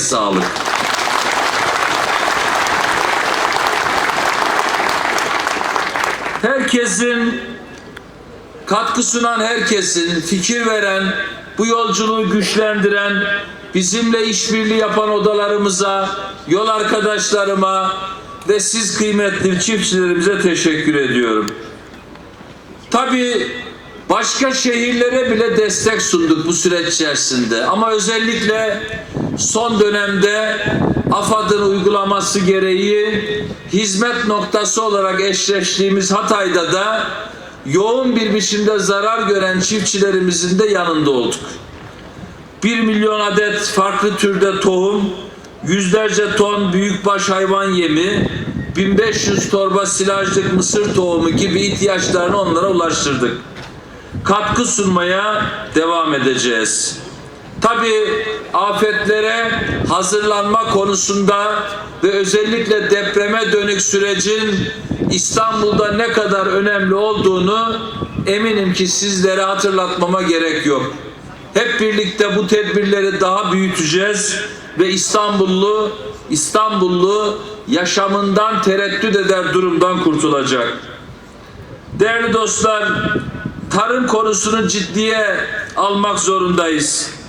sağlık. Herkesin katkı sunan herkesin, fikir veren, bu yolculuğu güçlendiren, bizimle işbirliği yapan odalarımıza, yol arkadaşlarıma ve siz kıymetli çiftçilerimize teşekkür ediyorum. Tabii başka şehirlere bile destek sunduk bu süreç içerisinde. Ama özellikle son dönemde AFAD'ın uygulaması gereği hizmet noktası olarak eşleştiğimiz Hatay'da da yoğun bir biçimde zarar gören çiftçilerimizin de yanında olduk. 1 milyon adet farklı türde tohum, yüzlerce ton büyükbaş hayvan yemi, 1500 torba silajlık mısır tohumu gibi ihtiyaçlarını onlara ulaştırdık. Katkı sunmaya devam edeceğiz. Tabii afetlere hazırlanma konusunda ve özellikle depreme dönük sürecin İstanbul'da ne kadar önemli olduğunu eminim ki sizlere hatırlatmama gerek yok. Hep birlikte bu tedbirleri daha büyüteceğiz ve İstanbullu İstanbullu yaşamından tereddüt eder durumdan kurtulacak. Değerli dostlar, tarım konusunu ciddiye almak zorundayız.